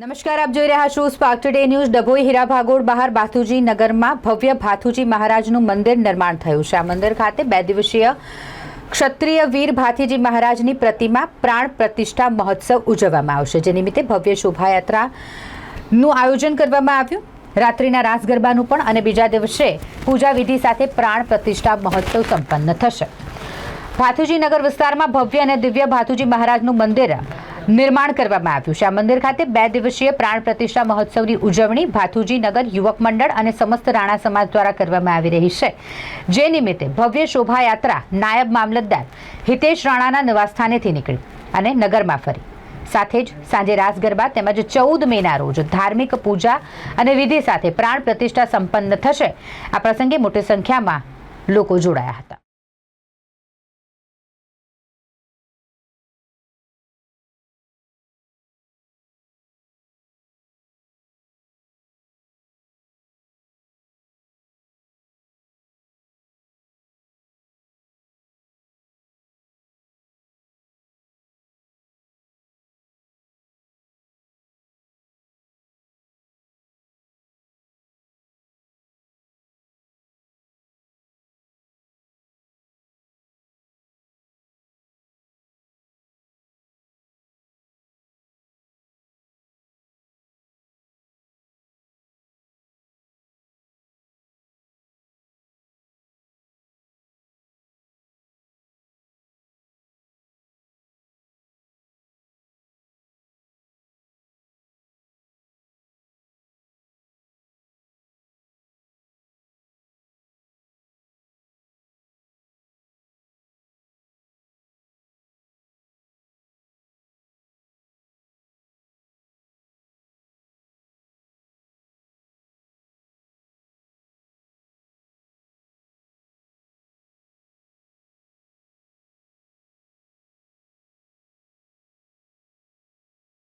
નમસ્કાર, આપ જોઈ રહ્યા છો spark today news Dabhoi Hira Bhagol બહાર ભાથુજી નગરમાં ભવ્ય ભાથુજી મહારાજનું મંદિર નિર્માણ થયું છે. આ મંદિર ખાતે બે દિવસીય ક્ષત્રિય વીર ભાથીજી મહારાજની પ્રતિમા પ્રાણ પ્રતિષ્ઠા મહોત્સવ ઉજવવામાં આવશે, જે નિમિત્તે ભવ્ય શોભાયાત્રાનું આયોજન કરવામાં આવ્યું. રાત્રિના રાસ ગરબાનું પણ અને બીજા દિવસે પૂજા વિધિ સાથે પ્રાણ પ્રતિષ્ઠા મહોત્સવ સંપન્ન થશે. ભાથુજી નગર વિસ્તારમાં ભવ્ય અને દિવ્ય ભાથુજી મહારાજનું મંદિર નિર્માણ કરવામાં આવ્યું છે. આ મંદિર ખાતે બે દિવસીય પ્રાણ પ્રતિષ્ઠા મહોત્સવની ઉજવણી ભાથુજી નગર યુવક મંડળ અને સમસ્ત રાણા સમાજ દ્વારા કરવામાં આવી રહી છે. જે નિમિત્તે ભવ્ય શોભાયાત્રા નાયબ મામલતદાર હિતેશ રાણાના નિવાસસ્થાનેથી નીકળી અને નગરમાં ફરી. સાથે જ સાંજે રાસ ગરબા તેમજ ચૌદ મેના રોજ ધાર્મિક પૂજા અને વિધિ સાથે પ્રાણ પ્રતિષ્ઠા સંપન્ન થશે. આ પ્રસંગે મોટી સંખ્યામાં લોકો જોડાયા હતા.